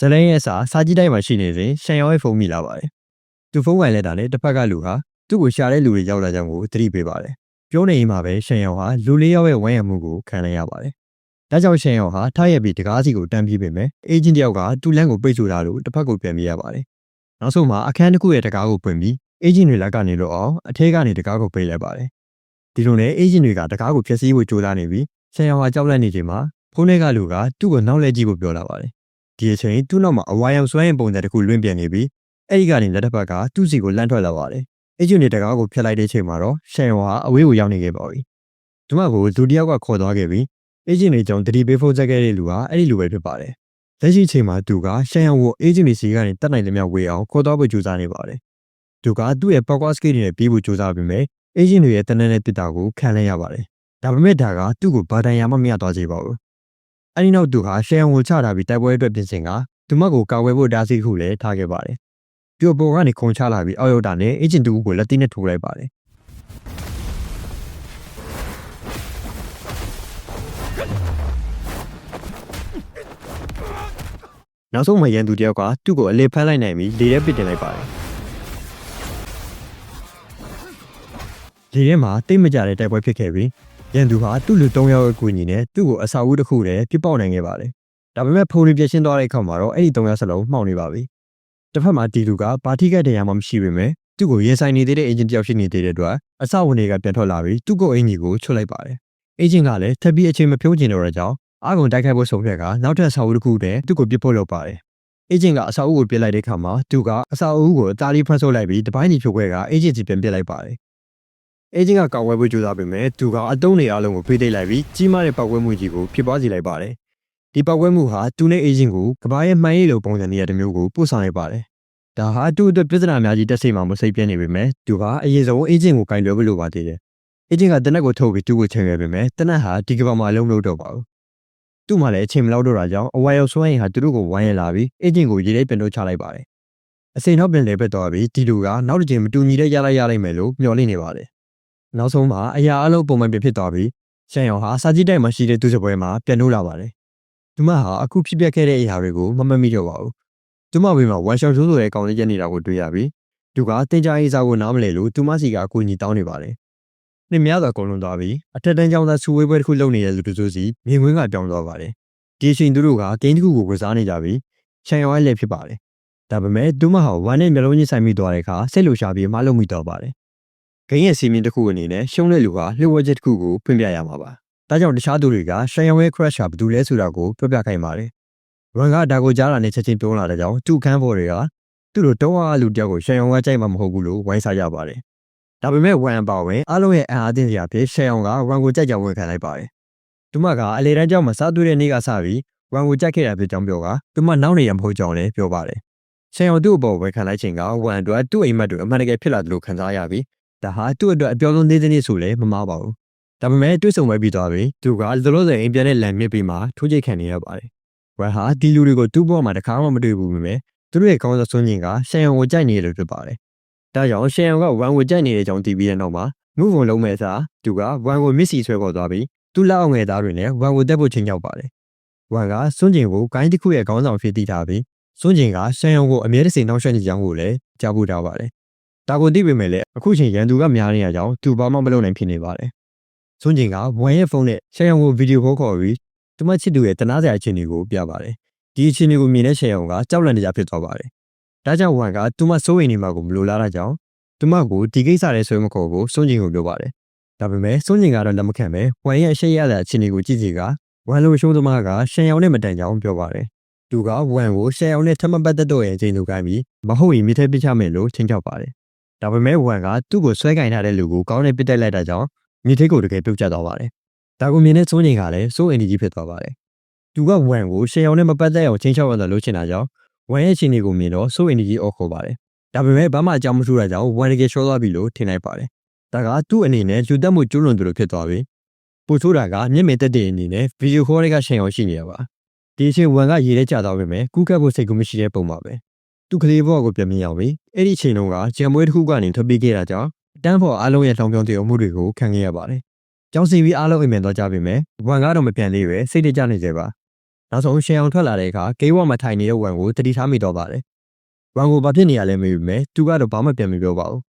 ဇလန်းရဲ့စာစာကြည့်တိုင်းမှာရှိနေစဉ်ရှန်ရောရဲ့ဖုန်းမိလာပါတယ်သူဖုန်းဝင်လက်တာနဲ့တစ်ဖက်ကလူဟာသူ့ကိုရှာတဲ့လူတွေရောက်လာကြောင်းကိုသတိပေးပါတယ်ပြောနေရင်မှာပဲရှန်ရောဟာလူလေးယောက်ရဲ့ဝမ်းရမှုကိုခံရရပါတယ်ဒါကြောင့်ရှန်ရောဟာထားရက်ပြီးတကားစီကိုတန်းပြေးပေမဲ့အေဂျင့်တယောက်ကတူလန့်ကိုပိတ်ဆို့တာလို့တစ်ဖက်ကိုပြန်ပြေးရပါတယ်နောက်ဆုံးမှာအခန်းတစ်ခုရဲ့တကားကိုပွင့်ပြီးအေဂျင့်တွေလက်ကနေလို့အောင်အထက်ကနေတကားကိုပိတ်လိုက်ပါတယ်ဒီလိုနဲ့အေဂျင့်တွေကတကားကိုဖျက်ဆီးဖို့ကြိုးစားနေပြီးရှန်ရောဟာကြောက်လန့်နေချိန်မှာဖုန်းထဲကလူကသူ့ကိုနောက်လဲကြည့်ဖို့ပြောလာပါတယ် ဒီအချိန်သူ့နောက်မှာအဝါရောင်စွမ်းရင်ပုံစံတစ်ခုလွင့်ပြန်နေပြီးအဲ့ဒီကနေလက်တစ်ဖက်ကသူ့စီကိုလန့်ထွက်လာပါတယ်အေဂျင့်တွေတကားကိုဖျက်လိုက်တဲ့ချိန်မှာတော့ရှန်ရောဟာအဝေးကိုရောက်နေခဲ့ပါပြီဒီမှာကိုလူတစ်ယောက်ကခေါ်သွားခဲ့ပြီးအေဂျင့်တွေကြောင့်တတိပေးဖို့ချက်ခဲ့တဲ့လူဟာအဲ့ဒီလူပဲဖြစ်ပါတယ်လက်ရှိချိန်မှာသူကရှန်ရောကိုအေဂျင့်တွေစီကနေတတ်နိုင်သမျှဝေအောင်ခေါ်သွားဖို့ကြိုးစားနေပါတယ်သူကသူ့ရဲ့ pocket skate တွေနဲ့ပြေးဖို့ကြိုးစားပေမဲ့အေဂျင့်တွေရဲ့တနက်နဲ့တစ်တာကိုခံလဲရပါတယ်ဒါပေမဲ့ဒါကသူ့ကိုဘာတန်ရာမှမရသွားစေပါဘူး အဲ့ဒီနောက်သူဟာရှန်ရောကိုချတာပြီးတိုက်ပွဲအတွက်ပြင်ဆင်ကသူမကိုကာဝယ်ဖို့တားဆီးခုလည်းထားခဲ့ပါတယ်ပြိုပေါ်ကနေခုံချလာပြီးအောက်ရောက်တာနဲ့အေဂျင့်တူကိုလက်တိနဲ့ထိုးလိုက်ပါတယ်နောက်ဆုံးမှာရန်သူတယောက်ကသူ့ကိုအလေဖမ်းလိုက်နိုင်ပြီးလေထဲပစ်တင်လိုက်ပါတယ်လေထဲမှာတိတ်မကြတဲ့တိုက်ပွဲဖြစ်ခဲ့ပြီး ရန်သူဟာသူ့လူ၃ယောက်ရဲ့ကိုညီနဲ့သူ့ကိုအစာအုပ်တစ်ခုတည်းပြစ်ပေါက်နိုင်ခဲ့ပါတယ်ဒါပေမဲ့ဖုန်တွေပြည့်ရှင်းသွားတဲ့အခါမှာတော့အဲ့ဒီ၃ယောက်စလုံးမှောင်နေပါပြီတစ်ဖက်မှာဒီလူကဘာထိကတ်တရားမှမရှိပေမဲ့သူ့ကိုရင်ဆိုင်နေသေးတဲ့အင်ဂျင်တယောက်ရှိနေသေးတဲ့အတွက်အစဝင်တွေကပြန်ထွက်လာပြီးသူ့ကိုအင်ဂျင်ကိုချွတ်လိုက်ပါတယ်အင်ဂျင်ကလည်းထပ်ပြီးအချိန်မဖြုံးကျင်တော့တဲ့ကြောင့်အာကုန်တိုက်ခိုက်ဖို့ဆုံးဖြတ်ကနောက်ထပ်အစာအုပ်တစ်ခုတည်းသူ့ကိုပြစ်ဖို့လုပ်ပါတယ်အေဂျင့်ကအစာအုပ်ကိုပြစ်လိုက်တဲ့အခါမှာသူကအစာအုပ်ကိုအသားလေးဖတ်ဆုပ်လိုက်ပြီးတပိုင်းကြီးဖြုတ်ခွဲကအေဂျင့်စီပြန်ပြစ်လိုက်ပါတယ် အေဂျင့်ကကောက်ဝဲဖို့ကြိုးစားပေမဲ့သူကအတုံးတွေအလုံးကိုဖေးသိမ်းလိုက်ပြီးကြီးမားတဲ့ပောက်ကွဲမှုကြီးကိုဖြစ်ပွားစေလိုက်ပါတယ်ဒီပောက်ကွဲမှုဟာသူနဲ့အေဂျင့်ကိုကဘာရဲ့မှန်ရည်လိုပုံစံနေရာတစ်မျိုးကိုပို့ဆောင်လိုက်ပါတယ်ဒါဟာသူ့အတွက်ပြဿနာများကြီးတက်စိတ်မှမစိတ်ပြင်းနေပေမဲ့သူကအရေးဆုံးအေဂျင့်ကိုကင်လွယ်ဖို့လိုပါသေးတယ်အေဂျင့်ကတနက်ကိုထုတ်ပြီးသူ့ကိုချိန်ခဲ့ပေမဲ့တနက်ဟာဒီကဘာမှာအလုံးမလုပ်တော့ပါဘူးသူ့မှာလည်းအချိန်မလောက်တော့တာကြောင့်အဝါရောက်စွမ်းရင်ဟာသူတို့ကိုဝိုင်းရလာပြီးအေဂျင့်ကိုရေလေးပြန်တော့ချလိုက်ပါတယ်အစိန်နောက်ပြန်လဲပက်သွားပြီးဒီလူကနောက်တစ်ချိန်မတူညီတဲ့ရလိုက်ရလိုက်မယ်လို့မျှော်လင့်နေပါတယ် နောက်ဆုံးမှာအရာအလုံးပုံမှန်ပြဖြစ်သွားပြီးရှန်ယောင်ဟာစာကြည့်တိုက်မှာရှိတဲ့သူ့စပွဲမှာပြန်လို့လာပါတယ်သူမဟာအခုဖြစ်ပျက်ခဲ့တဲ့အရာတွေကိုမမတ်မိတော့ပါဘူးသူမဘေးမှာဝမ်ရှောင်ဆိုးဆိုတဲ့ကောင်းလေးရက်နေတာကိုတွေ့ရပြီးသူကတင်ကြရေးစားကိုနားမလဲလို့သူမစီကအကူအညီတောင်းနေပါတယ်။နှစ်များစွာကုန်လွန်သွားပြီးအထက်တန်းကျောင်းသားစုဝေးပွဲတစ်ခုလုပ်နေတဲ့လူတို့စုစီမြင်ကွင်းကပြောင်းသွားပါတယ်။ဒီအချိန်သူတို့ကဂိမ်းတစ်ခုကိုကစားနေကြပြီးချန်ရောရဲ့လက်ဖြစ်ပါတယ်။ဒါပေမဲ့သူမဟာဝမ်နဲ့မျိုးလုံးချင်းဆိုင်မိသွားတဲ့အခါစိတ်လှုပ်ရှားပြီးမလုပ်မိတော့ပါတယ်။ ဂိမ်းရဲ့စီမင်းတစ်ခုအနေနဲ့ရှုံးတဲ့လူကလှုပ်ဝက်ချက်တစ်ခုကိုဖွင့်ပြရမှာပါ။ဒါကြောင့်တခြားသူတွေကရှန်ရောရဲ့ crash ဟာဘယ်သူလဲဆိုတာကိုပြောပြခိုင်းပါတယ်။ဝန်ကဒါကိုကြားတာနဲ့ချက်ချင်းပြောလာတဲ့ကြောင့်သူ့ခန်းပေါ်တွေကသူ့လိုတုံးအားလူတယောက်ကိုရှန်ရောကကြိုက်မှာမဟုတ်ဘူးလို့ဝိုင်းစားကြပါတယ်။ဒါပေမဲ့ဝမ်ပါဝင်အားလုံးရဲ့အံအားသင့်စရာဖြစ်ရှန်ရောကဝမ်ကိုကြိုက်ကြောင်ဝန်ခံလိုက်ပါတယ်။သူမကအလေတန်းကျောင်းမှာစားသွေးတဲ့နေ့ကစပြီးဝမ်ကိုကြိုက်ခဲ့တာဖြစ်ကြောင်းပြောကသူမနောက်နေရမဟုတ်ကြောင်းလည်းပြောပါတယ်။ရှန်ရောသူ့အပေါ်ဝန်ခံလိုက်ချိန်ကဝမ်အတွက်သူ့အိမ်မက်တွေအမှန်တကယ်ဖြစ်လာတယ်လို့ခံစားရပြီး ဒါဟာသူ့အတွက်အပြောဆုံးသေးသေးလေးဆိုလည်းမမှားပါဘူး။ဒါပေမဲ့တွေ့ဆုံပွဲပြီးသွားပြီးသူကလောလောဆယ်အိမ်ပြန်တဲ့လမ်းမြစ်ပြီးမှထိုးချိတ်ခံနေရပါတယ်။ဝမ်ဟာဒီလူတွေကိုသူ့ဘဝမှာတစ်ခါမှမတွေ့ဘူးပေမဲ့သူတို့ရဲ့ကောင်းစားစွန့်ကျင်ကရှန်ယံကိုကြိုက်နေတယ်လို့ဖြစ်ပါတယ်။ဒါကြောင့်ရှန်ယံကဝမ်ကိုကြိုက်နေတဲ့အကြောင်းသိပြီးတဲ့နောက်မှာငုံုံလုံးမဲ့စားသူကဝမ်ကိုမစ်စီဆွဲခေါ်သွားပြီးသူ့လက်အောင်ငယ်သားတွေနဲ့ဝမ်ကိုတက်ဖို့ချိန်ရောက်ပါတယ်။ဝမ်ကစွန့်ကျင်ကိုဂိုင်းတစ်ခုရဲ့ခေါင်းဆောင်ဖြစ်တည်ထားပြီးစွန့်ကျင်ကရှန်ယံကိုအမြဲတစေနှောက်ယှက်နေကြောင်းကိုလည်းကြားဖို့ထားပါတယ်။ ဒါကိုသိပေမဲ့လည်းအခုချိန်ရန်သူကများနေရကြောင်းသူဘာမှမလုပ်နိုင်ဖြစ်နေပါတယ်။စွန့်ကျင်ကဝမ်ရဲ့ဖုန်းနဲ့ရှန်ယံကိုဗီဒီယိုခေါ်ခေါ်ပြီးသူမချစ်သူရဲ့တနာစရာအခြေအနေကိုပြပါတယ်။ဒီအခြေအနေကိုမြင်တဲ့ရှန်ယံကကြောက်လန့်နေကြဖြစ်သွားပါတယ်။ဒါကြောင့်ဝမ်ကသူမစိုးရိမ်နေမှာကိုမလိုလားတာကြောင့်သူမကိုဒီကိစ္စနဲ့ဆွေးမခေါ်ဖို့စွန့်ကျင်ကိုပြောပါတယ်။ဒါပေမဲ့စွန့်ကျင်ကတော့လက်မခံပဲဝမ်ရဲ့အရှိရတဲ့အခြေအနေကိုကြည့်စီကဝမ်လိုရှုံးသမားကရှန်ယံနဲ့မတန်ကြောင်းပြောပါတယ်။သူကဝမ်ကိုရှန်ယံနဲ့ထပ်မပတ်သက်တော့ရဲ့အချိန်လိုကိုင်းပြီးမဟုတ်ရင်မိထဲပစ်ချမယ်လို့ချင်းချောက်ပါတယ်။ ဒါပေမဲ့ဝမ်ကသူ့ကိုဆွဲကင်ထားတဲ့လူကိုကောင်းနဲ့ပစ်တိုက်လိုက်တာကြောင့်မိထဲကိုတကယ်ပြုတ်ကျသွားပါတယ်။ဒါကိုမြင်တဲ့စွန့်ကျင်ကလည်းစိုးအင်ကြီးဖြစ်သွားပါတယ်။သူကဝမ်ကိုရှန်ယံနဲ့မပတ်သက်အောင်ချင်းချောက်ရတာလို့ချင်တာကြောင့်ဝမ်ရဲ့အခြေအနေကိုမြင်တော့စိုးအင်ကြီးအော်ခေါ်ပါတယ်။ဒါပေမဲ့ဘာမှအကြောင်းမထူတာကြောင့်ဝမ်တကယ်ရှော့သွားပြီလို့ထင်လိုက်ပါတယ်။ဒါကသူ့အနေနဲ့လူတက်မှုကျူးလွန်သူလိုဖြစ်သွားပြီ။ပိုဆိုးတာကမျက်မြင်တက်တဲ့အနေနဲ့ဗီဒီယိုခေါ်တွေကရှန်အောင်ရှိနေရပါ။ဒီအချိန်ဝမ်ကရေထဲကျသွားပြီမဲ့ကူးကပ်ဖို့စိတ်ကူးမရှိတဲ့ပုံပါပဲ။ သူကလေးဘဝကိုပြန်မြင်အောင်ပြီ။အဲ့ဒီအချိန်တုန်းကဂျမ်မွေးတစ်ခုကနေထွက်ပြေးခဲ့တာကြောင့်တန်းဖို့အားလုံးရဲ့ထောင်ပြောင်းတည်မှုတွေကိုခံခဲ့ရပါတယ်။ကျောင်းစီပြီးအားလုံးအိမ်မက်သွားကြပြီမဲ့ဝမ်ကတော့မပြန်သေးပဲစိတ်တကြနေသေးပါနောက်ဆုံးရှယ်အောင်ထွက်လာတဲ့အခါဂိမ်းဝမှာထိုင်နေတဲ့ဝမ်ကိုတတိထားမိတော့ပါတယ်ဝမ်ကိုဘာဖြစ်နေရလဲမေးပေမဲ့သူကတော့ဘာမှပြန်မပြောပါဘူး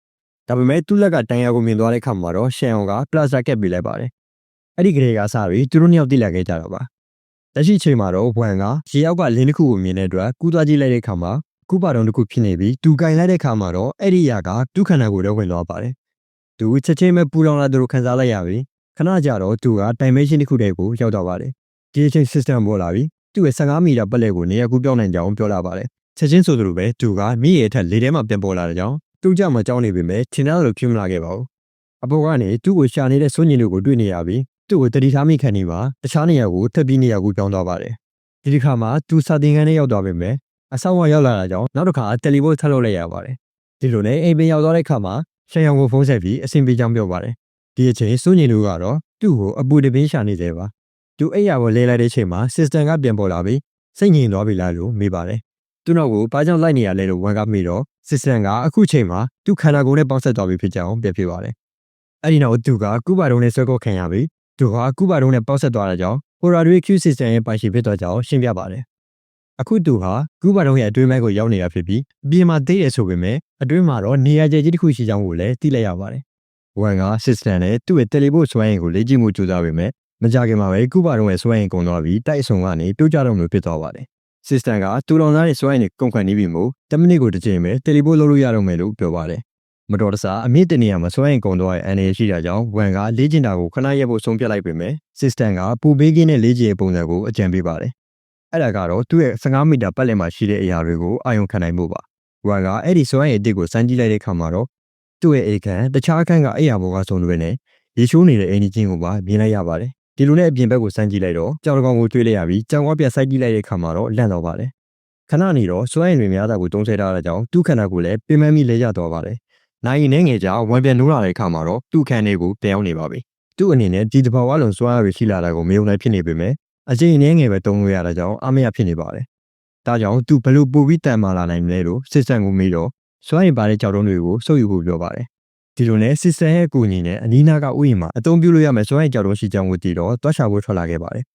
ဒါပေမဲ့သူ့လက်ကတန်ရာကိုမြင်သွားတဲ့အခါမှာတော့ရှယ်အောင်ကပလာစတာကက်ပေးလိုက်ပါတယ်အဲ့ဒီကလေးကစပြီးသူတို့နှစ်ယောက်တိလက်ခဲ့ကြတော့ပါလက်ရှိချိန်မှာတော့ဝမ်ကရေအောက်ကလင်းတစ်ခုကိုမြင်တဲ့အတွက်ကူးသွားကြည့်လိုက်တဲ့အခါမှာ ကုပါတုံတစ်ခုဖြစ်နေပြီးသူကင်လိုက်တဲ့အခါမှာတော့အဲ့ဒီຢာကသူ့ခန္ဓာကိုယ်ထဲဝင်သွားပါတယ်သူချက်ချင်းပဲပူလောင်လာသူကိုခံစားလိုက်ရပြီးခဏကြာတော့သူကတိုင်မေးရှင်းတစ်ခုတည်းကိုရောက်တော့ပါတယ်ဒီအချိန် system ပေါ်လာပြီးသူ့ရဲ့15မီတာပတ်လည်ကိုနေရာကူးပြောင်းနိုင်ကြောင်းပြောလာပါတယ်ချက်ချင်းဆိုသလိုပဲသူကမိရဲ့အထက်လေထဲမှာပြန်ပေါ်လာတဲ့ကြောင်းသူကြမှာကြောင်းနေပေမဲ့ထင်တယ်လို့ဖြစ်မလာခဲ့ပါဘူးအပေါ်ကနေသူ့ကိုရှာနေတဲ့စွန့်ညင်တို့ကိုတွေ့နေရပြီးသူ့ကိုတတိထားမိခံနေမှာတခြားနေရာကိုထပ်ပြီးနေရာကိုပြောင်းသွားပါတယ်ဒီတစ်ခါမှာသူစာသင်ခန်းထဲရောက်သွားပေမဲ့ အဆောက်အအုံရောက်လာတာကြောင့်နောက်တစ်ခါတယ်လီပို့ထပ်လုပ်လိုက်ရပါတယ်ဒီလိုနဲ့အိမ်ပင်ရောက်သွားတဲ့အခါမှာရှန်ယောင်ကိုဖုန်းဆက်ပြီးအဆင်ပြေကြောင်းပြောပါတယ်ဒီအချိန်စွန့်ညင်တို့ကတော့သူ့ကိုအပူတပင်းရှာနေသေးပါသူအိယာကိုလဲလိုက်တဲ့အချိန်မှာ system ကပြန်ပေါ်လာပြီးစိတ်ငြိမ်သွားပြီလားလို့မေးပါတယ်သူနောက်ကိုဘာကြောင့်လိုက်နေရလဲလို့ဝန်ကမေးတော့ system ကအခုချိန်မှာသူခန္ဓာကိုယ်နဲ့ပေါင်းဆက်သွားပြီဖြစ်ကြောင်းပြပြပါတယ်အဲ့ဒီနောက်သူကကုဘာတုံးနဲ့ဆွဲကောက်ခံရပြီးသူကကုဘာတုံးနဲ့ပေါက်ဆက်သွားတဲ့ကြောင့် Polaroid Q system ရဲ့ပိုင်ရှင်ဖြစ်သွားကြောင်းရှင်းပြပါတယ် အခုသူဟာကုဘာတုံးရဲ့အတွင်းပိုင်းကိုရောက်နေတာဖြစ်ပြီးအပြင်မှာသိရဆိုပေမဲ့အတွင်းမှာတော့နေရာကျကြီးတစ်ခုရှိကြောင်းကိုလည်းသိလိုက်ရပါတယ်ဝန်က system နဲ့သူ့ရဲ့ teleport စွမ်းရည်ကိုလေ့ကျင့်မှုကြိုးစားပေမဲ့မကြခင်မှာပဲကုဘာတုံးရဲ့စွမ်းရည်ကုန်သွားပြီးတိုက်အဆုံကနေတိုးကြတော့မျိုးဖြစ်သွားပါတယ် system ကတူလောင်သားရဲ့စွမ်းရည်ကိုကုန်ခံနေပြီမို့10မိနစ်ကိုတစ်ချိန်ပဲ teleport လုပ်လို့ရတော့မယ်လို့ပြောပါတယ်မတော်တဆအမြင့်တင်နေရမှာစွမ်းရည်ကုန်သွားရဲ့အနေရှိတာကြောင့်ဝန်ကလေ့ကျင့်တာကိုခဏရက်ဖို့ဆုံးဖြတ်လိုက်ပေမဲ့ system ကပူပေးကင်းတဲ့လေ့ကျင့်ရေးပုံစံကိုအကြံပေးပါတယ် အဲ့ဒါကတော့သူ့ရဲ့15မီတာပတ်လည်မှာရှိတဲ့အရာတွေကိုအာရုံခံနိုင်မှုပါဝန်ကအဲ့ဒီစွမ်းရည်အစ်စ်ကိုစမ်းကြည့်လိုက်တဲ့အခါမှာတော့သူ့ရဲ့အိတ်ခမ်းတခြားအခန်းကအိယာဘောကဆုံးတွေနဲ့ရေချိုးနေတဲ့အင်ဂျင်ကိုပါမြင်လိုက်ရပါတယ်ဒီလိုနဲ့အပြင်ဘက်ကိုစမ်းကြည့်လိုက်တော့ကြောင်တကောင်ကိုတွေ့လိုက်ရပြီးကြောင်ဝါပြစိုက်ကြည့်လိုက်တဲ့အခါမှာတော့လန့်တော့ပါတယ်ခဏနေတော့စွမ်းရည်တွေများတာကိုတုံးဆဲထားတဲ့ကြောင့်သူ့ခန္ဓာကိုယ်လည်းပင်မမိလဲရတော့ပါတယ်နိုင်ရင်နဲ့ငယ်ကြာဝန်ပြန်နိုးလာတဲ့အခါမှာတော့သူ့ခန္ဓာကိုပြောင်းနေပါပြီသူ့အနေနဲ့ဒီတဘာဝလုံးစွမ်းရည်ရှိလာတာကိုမယုံနိုင်ဖြစ်နေပေမဲ့ အချိန်နဲ့ငယ်ပဲတုံးလို့ရတာကြောင့်အမရဖြစ်နေပါတယ်ဒါကြောင့်သူဘလို့ပို့ပြီးတန်မာလာနိုင်မလဲလို့စစ်ဆန်ကိုမေးတော့စွမ်းရည်ပါတဲ့ကြောက်တုံးတွေကိုစုပ်ယူဖို့ပြောပါတယ်ဒီလိုနဲ့စစ်ဆန်ရဲ့အကူအညီနဲ့အနီးနားကဥယျာဉ်မှာအသုံးပြုလို့ရမယ်စွမ်းရည်ကြောက်တုံးရှိကြောင်းကိုသိတော့တွားရှာဖို့ထွက်လာခဲ့ပါတယ်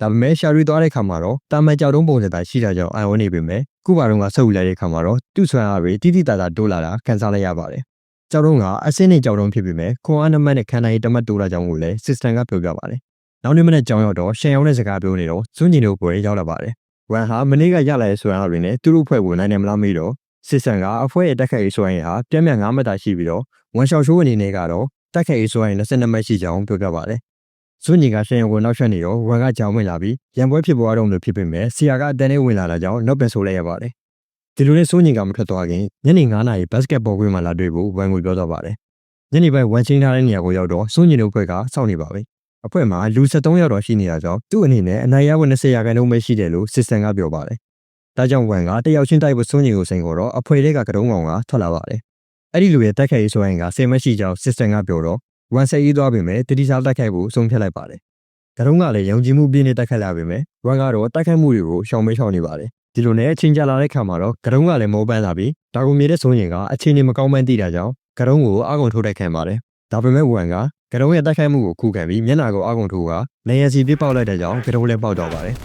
ဒါပေမဲ့ရှာရီသွားတဲ့ခါမှာတော့တာမန်ကြောက်တုံးပုံစံသာရှိတာကြောင့်အံ့ဩနေပေမဲ့ခုပါတော့ကဆုပ်ယူလိုက်တဲ့ခါမှာတော့သူ့ဆွမ်းအားတွေတိတိတသာတိုးလာတာခံစားလိုက်ရပါတယ်။ကြောက်တုံးကအဆင်းနဲ့ကြောက်တုံးဖြစ်ပေမဲ့ခွန်အားနမတ်နဲ့ခန္ဓာရည်တမတ်တိုးလာကြောင်းကိုလည်း system ကပြောပြပါတယ်။ နောက်နေ့မနေ့ကြောင်ရောက်တော့ရှန်ရောင်းတဲ့စကားပြောနေတော့စွန့်ကျင်တို့ပွဲရောက်လာပါတယ်။ဝန်ဟာမနေ့ကရလာတဲ့ဆွမ်းအားတွေနဲ့သူတို့ဖွဲ့ကိုနိုင်တယ်မလားမေးတော့ system ကအဖွဲရဲ့တက်ခတ်ရေးဆွမ်းရည်ဟာပြင်းပြ9မတာရှိပြီးတော့ဝန်ရှောက်ရှိုးအနေနဲ့ကတော့တက်ခတ်ရေးဆွမ်းရည်22မတ်ရှိကြောင်းပြောပြပါတယ်။စွန့်ကျင်ကရှန်ရောကိုနောက်ဆက်နေတော့ဝန်ကကြောင်ဝင်လာပြီးရံပွဲဖြစ်ပေါ်တော့လို့ဖြစ်ပေမဲ့ဆီယာကအတန်းနဲ့ဝင်လာတာကြောင့်နောက်ပြန်ဆိုလိုက်ရပါတယ်။ဒီလိုနဲ့စိုးညင်ကမထွက်သွားခင်ညနေ9နာရီဘတ်စကတ်ဘောကွင်းမှာလာတွေ့ဖို့ဝန်ကိုပြောတော့ပါတယ်။ညနေပိုင်းဝန်ချင်းထားတဲ့နေရာကိုရောက်တော့စိုးညင်တို့ဘက်ကစောင့်နေပါပဲ။ အဖွဲ့မှာလူ73ယောက်တော့ရှိနေတာကြောင့်သူ့အနေနဲ့အနိုင်ရဝ20ရာခိုင်နှုန်းပဲရှိတယ်လို့စစ်စံကပြောပါတယ်။ဒါကြောင့်ဝန်ကတယောက်ချင်းတိုက်ဖို့စိုးညင်ကိုစိန်ခေါ်တော့အဖွဲ့တွေကကတုံးကောင်ကထွက်လာပါတယ်။အဲ့ဒီလူရဲ့တက်ခိုက်ရေးဆိုရင်ကစေမရှိကြောင်းစစ်စံကပြောတော့ဝန်ဆက်ရေးသွားပေမဲ့တတိစားတက်ခိုက်ဖို့ဆုံးဖြတ်လိုက်ပါတယ်။ကတုံးကလည်းယုံကြည်မှုပြည့်နေတက်ခိုက်လာပေမဲ့ဝန်ကတော့တက်ခိုက်မှုတွေကိုရှောင်မေးရှောင်နေပါတယ်။ဒီလိုနဲ့အချင်းကြလာတဲ့ခါမှာတော့ကတုံးကလည်းမောပန်းလာပြီးဒါကိုမြင်တဲ့ဆိုရင်ကအချင်းနေမကောင်းမှန်းသိတာကြောင့်ကတုံးကိုအကုံထိုးတိုက်ခံပါတယ်။ဒါပေမဲ့ဝန်က ကတုံးရဲ့တိုက်ခိုက်မှုကိုခုခံပြီးမျက်နှာကိုအကုံထိုးကနေရစီပြပေါက်လိုက်တဲ့ကြောင့်ကတုံးလည်းပေါက်တော့ပါတယ်။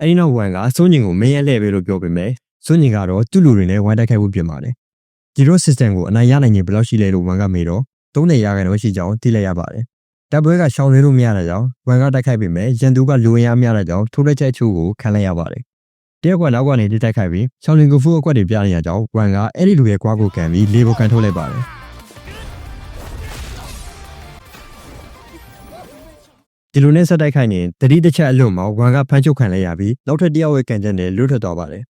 အဲဒီနောက်ဝန်ကစွန့်ညင်ကိုမင်းရဲလှည့်ပဲလို့ပြောပေမဲ့စွန့်ညင်ကတော့သူ့လူတွေနဲ့ဝိုင်းတိုက်ခိုက်ဖို့ပြင်ပါတယ်။ဒီလို system ကိုအနိုင်ရနိုင်ခြင်းဘယ်လောက်ရှိလဲလို့ဝန်ကမေးတော့30ရာခိုင်နှုန်းရှိကြောင်းသိလိုက်ရပါတယ်။တပ်ပွဲကရှောင်လွှဲလို့မရတဲ့ကြောင့်ဝန်ကတိုက်ခိုက်ပေမဲ့ရန်သူကလူဝင်ရများတဲ့ကြောင့်ထိုးလက်ချက်အချို့ကိုခံလိုက်ရပါတယ်။ တရက်ကွက်နောက်ကနေတိတိုက်ခိုက်ပြီးရှောင်းလင်ကိုဖူးအကွက်တွေပြနေရကြောင်းဝန်ကအဲ့ဒီလူရဲ့ကွာကိုကန်ပြီးလေပေါ်ကန်ထုတ်လိုက်ပါတယ်ဒီလိုနဲ့ဆက်တိုက်ခိုက်နေတတိတစ်ချက်အလွန်မှာဝန်ကဖမ်းချုပ်ခံလိုက်ရပြီးနောက်ထပ်တယောက်ရဲ့ကန်ချက်နဲ့လွတ်ထွက်သွားပါတယ်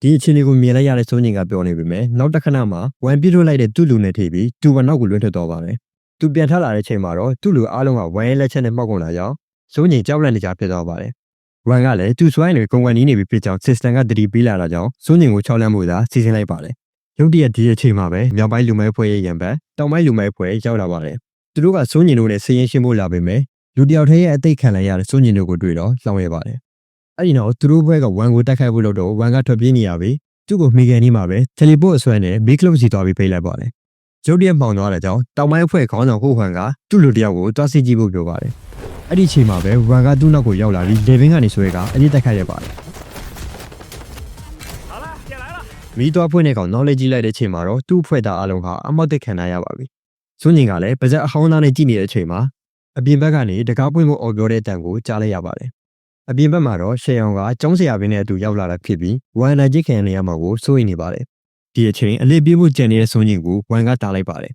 ဒီအခြေအနေကိုမြင်လိုက်ရတဲ့စိုးငင်ကပြောနေပေမဲ့နောက်တစ်ခဏမှာဝန်ပြစ်ထုတ်လိုက်တဲ့သူ့လူနဲ့ထိပြီးသူ့ဘနောက်ကိုလွတ်ထွက်သွားပါတယ်သူပြန်ထလာတဲ့ချိန်မှာတော့သူ့လူအားလုံးကဝန်ရဲ့လက်ချက်နဲ့မှောက်ကုန်လာကြောင်းစိုးငင်ကြောက်လန့်နေကြဖြစ်သွားပါတယ် ဝန်ကလည်းသူ့စွိုင်းတွေကုန်ကန်နီးနေပြီဖြစ်ကြောင်း system ကတတိပေးလာတာကြောင့်စိုးငင်ကိုချောက်လန့်မှုသာစီစဉ်လိုက်ပါတယ်ရုတ်တရက်ဒီအချိန်မှာပဲမြောက်ပိုင်းလူမဲဖွဲ့ရဲ့ရံဘက်တောင်ပိုင်းလူမဲဖွဲ့ရောက်လာပါတယ်သူတို့ကစိုးညင်တို့နဲ့ဆင်းရင်ရှင်းဖို့လာပေမဲ့လူတယောက်တည်းရဲ့အသိခံလိုက်ရတဲ့စိုးညင်တို့ကိုတွေ့တော့လောင်ရပါတယ်အဲ့ဒီနောက်သူတို့ဘက်ကဝန်ကိုတိုက်ခိုက်ဖို့လို့တော့ဝန်ကထွက်ပြေးနေရပြီသူ့ကိုမိခင်နီးမှာပဲတယ်လီပို့အဆွဲနဲ့မီကလုတ်စီသွားပြီးဖိတ်လိုက်ပါတယ်ရုတ်တရက်မှောင်သွားတဲ့ကြောင့်တောင်ပိုင်းအဖွဲ့ခေါင်းဆောင်ဟိုဟန်ကသူ့လူတစ်ယောက်ကိုတွားစစ်ကြည့်ဖို့ပြောပါတယ်။ အဲ့ဒီအချိန်မှာပဲဝမ်ကသူ့နောက်ကိုရောက်လာပြီးလေဘင်းကနေဆွဲကအပြစ်တိုက်ခိုက်ရပါတယ်မိသွားဖွင့်တဲ့ကောင်နောက်လဲကြည့်လိုက်တဲ့အချိန်မှာတော့သူ့အဖွဲ့သားအလုံးဟာအမောက်တက်ခံရရပါပြီစွန့်ညင်ကလည်းပါဇက်အဟောင်းသားနဲ့ကြည့်နေတဲ့အချိန်မှာအပြင်ဘက်ကနေတကားပွင့်ဖို့အော်ပြောတဲ့အတန်ကိုကြားလိုက်ရပါတယ်အပြင်ဘက်မှာတော့ရှေအောင်ကကျောင်းဆရာဘင်းနဲ့အတူရောက်လာတာဖြစ်ပြီးဝမ်နာကြီးခံရရမှာကိုစိုးရိမ်နေပါတယ်ဒီအချိန်အလစ်ပြေးဖို့ကြံနေတဲ့စွန့်ညင်ကိုဝမ်ကတားလိုက်ပါတယ်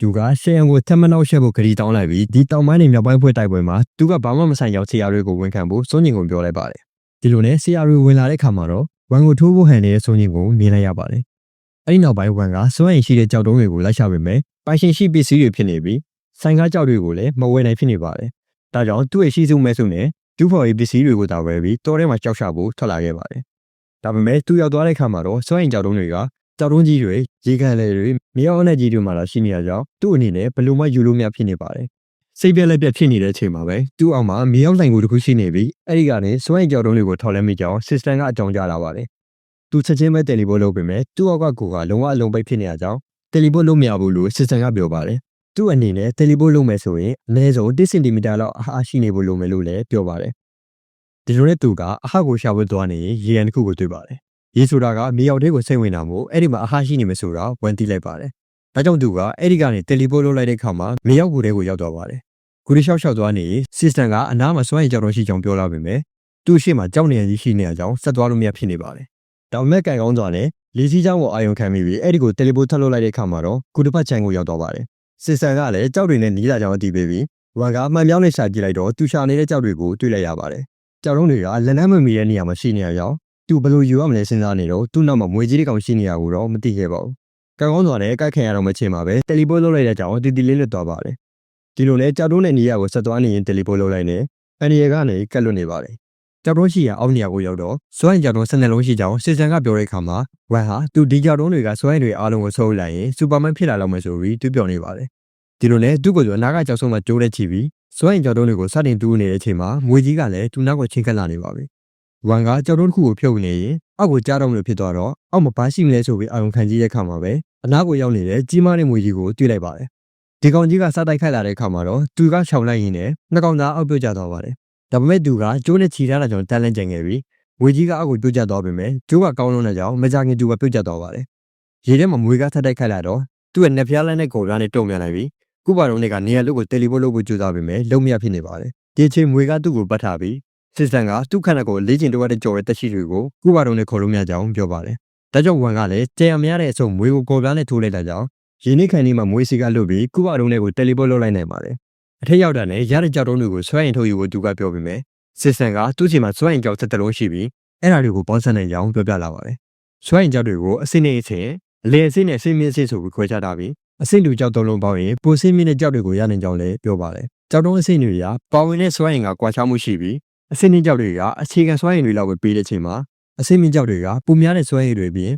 သူကရှေအောင်ကိုထပ်မနောက်ရှက်ဖို့ဂရီတောင်းလိုက်ပြီးဒီတောင်ပိုင်းနေမြောက်ပိုင်းဖွဲ့တိုက်ပွဲမှာသူကဘာမှမဆိုင်ရောက်ဆရာတွေကိုဝန်ခံဖို့စွန့်ညင်ကိုပြောလိုက်ပါတယ်။ဒီလိုနဲ့ဆရာတွေဝင်လာတဲ့ခါမှာတော့ဝမ်ကိုထိုးဖို့ဟန်နေတဲ့စွန့်ညင်ကိုမြင်လိုက်ရပါတယ်။အဲဒီနောက်ပိုင်းဝမ်ကစွန့်ရင်ရှိတဲ့ကြောက်တုံးတွေကိုလိုက်ရှာပေမဲ့ပိုင်ရှင်ရှိပစ္စည်းတွေဖြစ်နေပြီးဆိုင်ကားကြောက်တွေကိုလည်းမဝယ်နိုင်ဖြစ်နေပါတယ်။ဒါကြောင့်သူ့ရဲ့ရှိစုမဲစုနဲ့ဒူဖော်ရေးပစ္စည်းတွေကိုတာဝယ်ပြီးတောထဲမှာကြောက်ရှာဖို့ထွက်လာခဲ့ပါတယ်။ဒါပေမဲ့သူရောက်သွားတဲ့ခါမှာတော့စွန့်ရင်ကြောက်တုံးတွေက ကြောက်တုံးကြီးတွေရေကန်လေတွေမြေအောင်နဲ့ကြီးတွေမှာလာရှိနေရကြောင်းသူ့အနေနဲ့ဘယ်လိုမှယူလို့မရဖြစ်နေပါတယ်။စိတ်ပြက်လက်ပြက်ဖြစ်နေတဲ့အချိန်မှာပဲသူ့အောက်မှာမြေအောင်ဆိုင်ကိုတစ်ခုရှိနေပြီးအဲ့ဒီကနေစွန့်ရင်ကြောက်တုံးတွေကိုထော်လဲမိကြောင်း system ကအကြောင်းကြားလာပါတယ်။သူချက်ချင်းပဲတယ်လီပို့လုပ်ပေမဲ့သူ့အောက်ကကိုကလုံးဝအလုံးပိတ်ဖြစ်နေရကြောင်းတယ်လီပို့လုပ်မရဘူးလို့ system ကပြောပါတယ်။သူ့အနေနဲ့တယ်လီပို့လုပ်မယ်ဆိုရင်အနည်းဆုံး1စင်တီမီတာလောက်အဟာရှိနေဖို့လိုမယ်လို့လည်းပြောပါတယ်။ဒီလိုနဲ့သူကအဟကိုရှာဖွေသွားနေရင်ရေရန်တစ်ခုကိုတွေ့ပါတယ်။ ရေဆိုတာကမြေရောက်တဲ့ကိုစိတ်ဝင်တာမို့အဲ့ဒီမှာအဟာရှိနေမယ်ဆိုတာဝန်တိလိုက်ပါတယ်။ဒါကြောင့်သူကအဲ့ဒီကနေတယ်လီပို့လုပ်လိုက်တဲ့ခါမှာမြေရောက်ကိုတဲ့ကိုရောက်သွားပါတယ်။ကိုရီရှောက်ရှောက်သွားနေ system ကအနားမှာစွမ်းရည်ကြောက်တော့ရှိကြောင်းပြောလာပေမဲ့သူ့ရှေ့မှာကြောက်နေရကြီးရှိနေရကြောင်းဆက်သွားလို့မရဖြစ်နေပါတယ်။ဒါပေမဲ့ကြိုင်ကောင်းစွာနဲ့လေစီးချောင်းကိုအာယုံခံမိပြီးအဲ့ဒီကိုတယ်လီပို့ထပ်လုပ်လိုက်တဲ့ခါမှာတော့ကုတပတ်ချိုင်ကိုရောက်သွားပါတယ်။ system ကလည်းကြောက်တွေနဲ့နီးလာကြောင်းအတည်ပြုပြီးဝန်ကအမှန်ပြောင်းနဲ့ရှာကြည့်လိုက်တော့သူရှာနေတဲ့ကြောက်တွေကိုတွေ့လိုက်ရပါတယ်။ကြောက်တုံးတွေကလက်နက်မမီတဲ့နေရာမှာရှိနေရကြောင်း သူဘယ်လိုယူရမလဲစဉ်းစားနေတော့သူ့နောက်မှာမွေကြီးတွေကောင်ရှိနေရကိုတော့မသိခဲ့ပါဘူး။ကံကောင်းစွာနဲ့ကြိုက်ခံရတော့မချင်ပါပဲတယ်လီပို့လုပ်လိုက်တဲ့ကြောင်တီတီလေးလွတ်သွားပါတယ်။ဒီလိုနဲ့ကြောက်တုံးနဲ့နေရာကိုဆက်သွားနေရင်တယ်လီပို့လုပ်လိုက်နေအန်ရီယာကနေကတ်လွတ်နေပါတယ်။ကြောက်တုံးရှိရာအောက်နေရာကိုရောက်တော့စွမ်းရင်ကြောက်တုံး၁၂လုံးရှိကြောင်းစစ်စံကပြောတဲ့အခါမှာဝမ်ဟာသူဒီကြောက်တုံးတွေကစွမ်းရင်တွေအားလုံးကိုစိုးလိုက်ရင်စူပါမန်ဖြစ်လာတော့မယ်ဆိုပြီးသူပြောနေပါတယ်။ဒီလိုနဲ့သူ့ကိုယ်ဆိုအနာကကြောက်ဆုံးမှကြိုးတဲ့ချီပြီးစွမ်းရင်ကြောက်တုံးတွေကိုစတင်တူးနေတဲ့အချိန်မှာငွေကြီးကလည်းသူ့နောက်ကိုချင်းကပ်လာနေပါပြီ။ ဝမ်ကကြောက်တုံးတစ်ခုကိုဖြုတ်နေရင်အောက်ကိုကြားတော့မလို့ဖြစ်သွားတော့အောက်မှာဘာရှိမလဲဆိုပြီးအာရုံခံကြည့်တဲ့အခါမှာပဲအနာကိုရောက်နေတဲ့ကြီးမားတဲ့ငွေကြီးကိုတွေ့လိုက်ပါတယ်။ဒီကောင်ကြီးကစတိုက်ခိုက်လာတဲ့အခါမှာတော့သူကခြောက်လိုက်ရင်းနဲ့နှစ်ကောင်သားအောက်ပြုတ်ကျသွားပါတယ်။ဒါပေမဲ့သူကကျိုးနဲ့ချီထားတာကြောင့်တန်းလန့်ကျင်ခဲ့ပြီးငွေကြီးကအောက်ကိုပြုတ်ကျသွားပေမဲ့ကျိုးကကောင်းလုံးတဲ့ကြောင့်မကြခင်သူကပြုတ်ကျသွားပါတယ်။ရေထဲမှာမွေကထပ်တိုက်ခိုက်လာတော့သူ့ရဲ့နှစ်ဖျားလန်းတဲ့ကိုယ်ပြားနဲ့တုံပြန်လိုက်ပြီးကုပါတုံးတွေကနေရာလုတ်ကိုတယ်လီပို့လုပ်ဖို့ကြိုးစားပေမဲ့လုံးမရဖြစ်နေပါတယ်။ဒီအချိန်မွေကသူ့ကိုပတ်ထားပြီး စစ်စံကသူ့ခန္ဓာကိုယ်လေးကျင်တော့တဲ့ကြော်တဲ့တက်ရှိတွေကိုကုပါတုံးနဲ့ခေါ်လို့မရကြောင်းပြောပါတယ်။ဒါကြောင့်ဝန်ကလည်းကြံရမရတဲ့အဆုံးမွေကိုကိုယ်ပြားနဲ့ထိုးလိုက်တာကြောင့်ရင်းနှီးခံနေမှာမွေစီကလွတ်ပြီးကုပါတုံးတွေကိုတယ်လီပို့လုပ်လိုက်နိုင်ပါတယ်။အထက်ရောက်တာနဲ့ရတဲ့ကြောက်တုံးတွေကိုဆွဲရင်ထုတ်ယူဖို့သူကပြောပေမဲ့စစ်စံကသူ့ချီမှာဆွဲရင်ကြောက်သက်တလုံးရှိပြီးအဲ့ဒါတွေကိုပေါင်းစပ်နိုင်ကြောင်းပြောပြလာပါတယ်။ဆွဲရင်ကြောက်တွေကိုအစိမ့်နေအချင်းအလေအစိမ့်နဲ့စိမ့်မြင့်စိမ့်ဆိုပြီးခွဲခြားထားပြီးအစိမ့်လူကြောက်သုံးလုံးပေါင်းရင်ပိုစိမ့်မြင့်တဲ့ကြောက်တွေကိုရနိုင်ကြောင်းလည်းပြောပါတယ်။ကြောက်တုံးအစိမ့်တွေကပါဝင်တဲ့ဆွဲရင်ကကွာခြားမှုရှိပြီး အစိမ့်မြင့်ကြောက်တွေကအခြေခံဆွဲရင်တွေလောက်ပဲပေးတဲ့ချိန်မှာအစိမ့်မြင့်ကြောက်တွေကပုံများတဲ့ဆွဲရင်တွေပြီး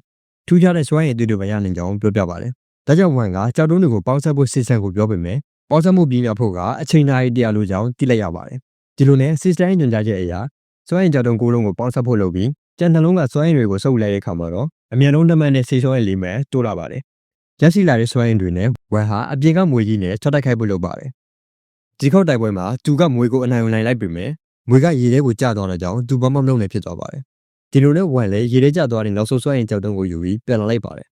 ထူးခြားတဲ့ဆွဲရင်တွေတွေပဲရနိုင်ကြောင်းပြောပြပါတယ်။ဒါကြောင့်ဝန်ကကြောက်တုံးတွေကိုပေါင်းစပ်ဖို့စစ်ဆက်ကိုပြောပေမဲ့ပေါင်းစပ်မှုပြီးမြောက်ဖို့ကအချိန်တိုင်းတရားလိုကြောင်းသိလိုက်ရပါတယ်။ဒီလိုနဲ့ system ညွှန်ကြားချက်အရာစွမ်းရင်ကြောက်တုံးကိုလုံးကိုပေါင်းစပ်ဖို့လုပ်ပြီးကြံနှလုံးကစွမ်းရင်တွေကိုစုပ်လိုက်တဲ့အခါမှာတော့အမြန်ဆုံးနှမန်နဲ့ဆေးစောရဲ့လေးမဲ့တိုးလာပါတယ်။ရက်စီလာတဲ့စွမ်းရင်တွေနဲ့ဝမ်ဟာအပြင်ကမွေကြီးနဲ့ချက်တိုက်ခိုက်ဖို့လုပ်ပါတယ်။ဒီခေတ်တိုက်ပွဲမှာသူကမွေကိုအနိုင်ဝင်နိုင်လိုက်ပေမဲ့ မွေကရေထဲကိုကျသွားတဲ့ကြောင့်သူဘာမှမလုပ်နိုင်ဖြစ်သွားပါတယ်။ဒီလိုနဲ့ဝမ်လည်းရေထဲကျသွားတဲ့နောက်ဆုံးစွမ်းရင်ကြောက်တုံးကိုယူပြီးပြန်လာလိုက်ပါတယ်